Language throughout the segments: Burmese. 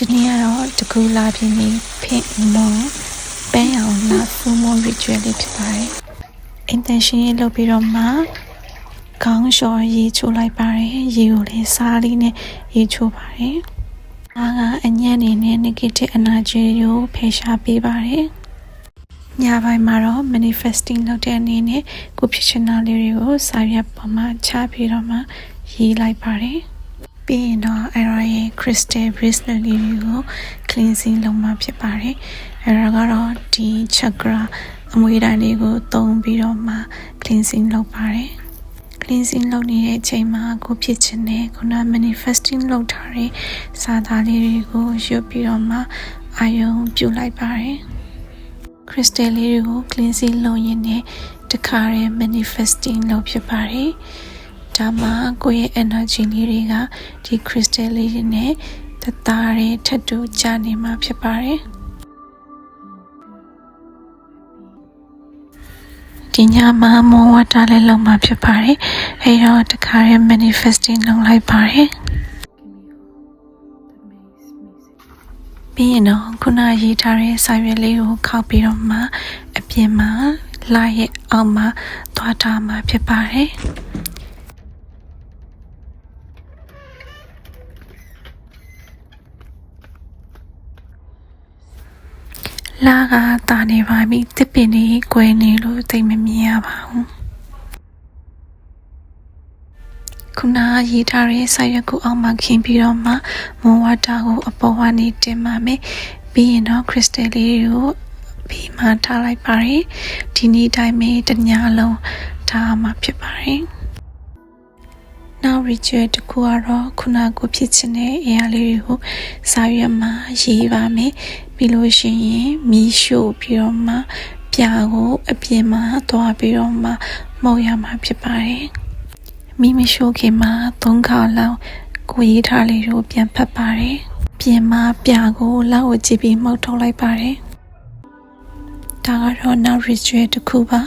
ဒီနေ့ကတော့တကူလာပြင်းနေဖင်မွန်ပန်းအောင်လာဖူမို ritual လေးဖြစ်ပါတယ် intention ရေးလုပ်ပြီးတော့မှခေါင်းလျှော်ရေးချိုးလိုက်ပါတယ်ရေကိုလည်းစားလေးနဲ့ရေချိုးပါတယ်အားကအညံ့နေနဲ့ negative energy ကိုဖယ်ရှားပေးပါတယ်ညပိုင်းမှာတော့ manifesting လုပ်တဲ့အနေနဲ့ကိုဖြစ်ချင်တာလေးတွေကိုစာရွက်ပေါ်မှာချပြီးတော့မှရေးလိုက်ပါတယ် ပြီးရင်တော့အဲ့ဒါရဲ့ crystal bracelet လေးတွေကို cleansing လုပ်မှာဖြစ်ပါတယ်အဲ့ဒါကတော့ဒီ chakra အမွေတိုင်းလေးကိုသုံးပြီးတော့မှ cleansing လုပ်ပါတယ် cleansing လုပ်နေတဲ့အချိန်မှာကိုဖြစ်ချင်တဲ့ခုန manifesting လုပ်ထားတဲ့စာသားလေးတွေကိုရွတ်ပြီးတော့မှအာယုံပြုလိုက်ပါတယ် crystal လေးတွေကို cleansing လုပ်ရင်းနဲ့တခါရဲ manifesting လုပ်ဖြစ်ပါတယ် ဒါမှကိုယ့်ရဲ့ energy လေးတွေကဒီ crystal လေးတွေနဲ့တသားရဲထပ်တူကြနေမှာဖြစ်ပါတယ်ဒီညမှာမောဝတာလည်းလုံးမှာဖြစ်ပါတယ်အဲတော့တခါရဲ manifesting လုပ်လိုက်ပါတယ်ပြီးရင်တော့ခုနရေးထားတဲ့စာရွက်လေးကိုခောက်ပြီးတော့မှအပြင်မှာလာရဲ့အောက်မှာသွားထားမှာဖြစ်ပါတယ် လာကတာနေပါပြီတစ်ပင်လေး꿰နေလို့သိမမြင်ရပါဘူးခုနရေးထားတဲ့စာရွက်ကိုအောက်မှာခင်းပြီးတော့မှမွန်ဝါတာကိုအပေါ်ကနေတင်ပါမယ်ပြီးရင်တော့ခရစ်စတယ်လေးကိုပြီးမှထားလိုက်ပါတယ်ဒီနေ့တိုင်းပဲတညလုံးထားမှာဖြစ်ပါတယ် နောက် ritual တစ်ခုကတော့ခုနကဖြစ်ချင်တဲ့အရာလေးတွေကိုစာရွက်မှာရေးပါမယ်ပြီးလို့ရှိရင်မီးရှို့ပြီးတော့မှပြာကိုအပြင်မှာသွားပြီးတော့မှမှုတ်ရမှာဖြစ်ပါတယ်မိမရှို့ခင်မှာသုံးခါလောက်ကိုရေးထားလေးကိုပြန်ဖတ်ပါတယ်ပြင်မှာပြာကိုလောက်ကိုကြည့်ပြီးမှုတ်ထုတ်လိုက်ပါတယ်ဒါကတော့ now ritual တစ်ခုပါ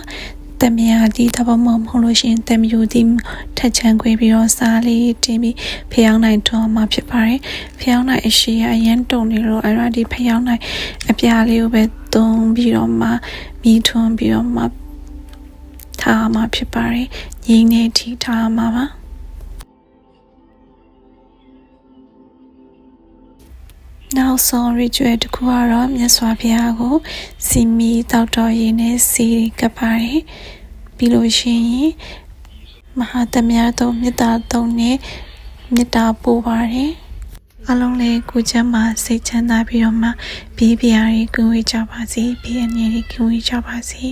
တမယာဒီတပမမဟုတ်လို့ရှိရင်တမယူဒီထက်ချန်ခွေပြီးတော့စားလေးတင်ပြီးဖျောင်းနိုင်တော့မှာဖြစ်ပါတယ်ဖျောင်းနိုင်အရှိအရင်တုံနေလို့အဲ့ဒါဒီဖျောင်းနိုင်အပြားလေးကိုပဲသုံးပြီးတော့မှမီးထွန်းပြီးတော့မှထားမှာဖြစ်ပါတယ်ငိမ့်နေထိထားမှာပါ နောက်ဆုံး ritual တစ်ခုကတော့မြတ်စွာဘုရားကို စီမီတောက်တော်ရည်နဲ့စီကပ်ပါတယ်ပြီးလို့ရှိရင်မဟာသမယတော်မေတ္တာသုံးနဲ့မေတ္တာပို့ပါတယ်အလုံးလေးကိုချမ်းမှာစိတ်ချမ်းသာပြီးတော့မှဘေးပြားတွေကင်းဝေးကြပါစေဘေးအန္တရာယ်တွေကင်းဝေးကြပါစေ